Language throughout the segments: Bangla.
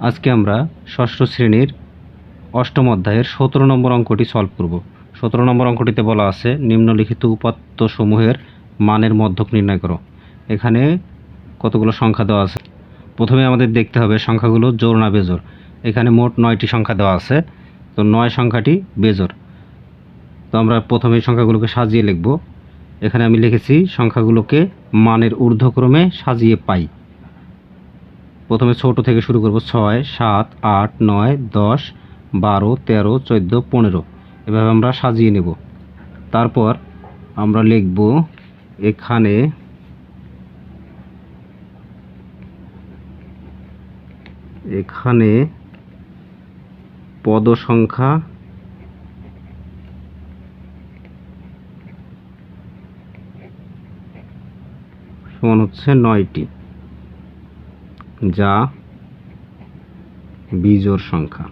আজকে আমরা ষষ্ঠ শ্রেণির অষ্টম অধ্যায়ের সতেরো নম্বর অঙ্কটি সলভ করব। সতেরো নম্বর অঙ্কটিতে বলা আছে, নিম্নলিখিত উপাত্ত সমূহের মানের মধ্যক নির্ণয় করো। এখানে কতগুলো সংখ্যা দেওয়া আছে? প্রথমে আমাদের দেখতে হবে সংখ্যাগুলো জোর না বেজোর। এখানে মোট নয়টি সংখ্যা দেওয়া আছে, তো নয় সংখ্যাটি বেজোর। তো আমরা প্রথমে সংখ্যাগুলোকে সাজিয়ে লিখব। এখানে আমি লিখেছি, সংখ্যাগুলোকে মানের ঊর্ধ্বক্রমে সাজিয়ে পাই। প্রথমে ছোট থেকে শুরু করব ছয়, সাত, আট, নয়, দশ, বারো, তেরো, চোদ্দ, পনেরো। এভাবে আমরা সাজিয়ে নেব। তারপর আমরা লিখব এখানে এখানে পদ সংখ্যা সমান হচ্ছে নয়টি। যা বিজোড় সংখ্যা।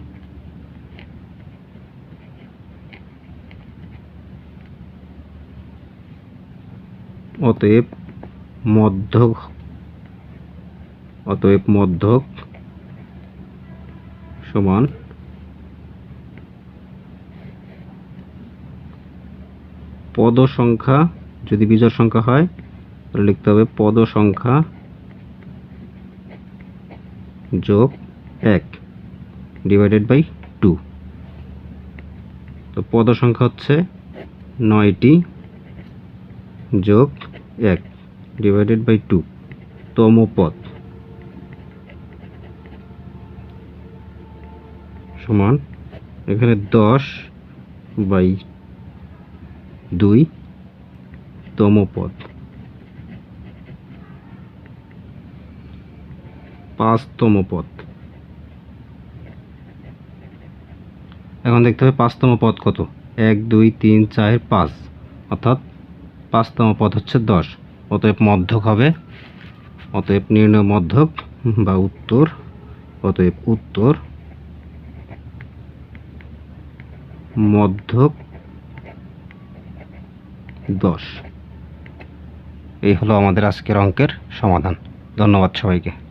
অতএব মধ্যক অতএব মধ্যক সমান পদ সংখ্যা যদি বিজোড় সংখ্যা হয়, তাহলে লিখতে হবে পদ সংখ্যা যোগ এক ডিভাইডেড বাই টু তো পদ সংখ্যা হচ্ছে নয়টি যোগ এক ডিভাইডেড বাই টু তম পদ সমান এখানে দশ বাই দুই তম পদ। পাঁচতম পদ। এখন দেখতে হবে পাঁচতম পদ কত? এক, দুই, তিন, চার, পাঁচ। অর্থাৎ পাঁচতম পদ হচ্ছে দশ। অতএব মধ্যক হবে। অতএব নির্ণয় মধ্যক বা উত্তর। অতএব উত্তর মধ্যক দশ। এই হলো আমাদের আজকের অঙ্কের সমাধান। ধন্যবাদ সবাইকে।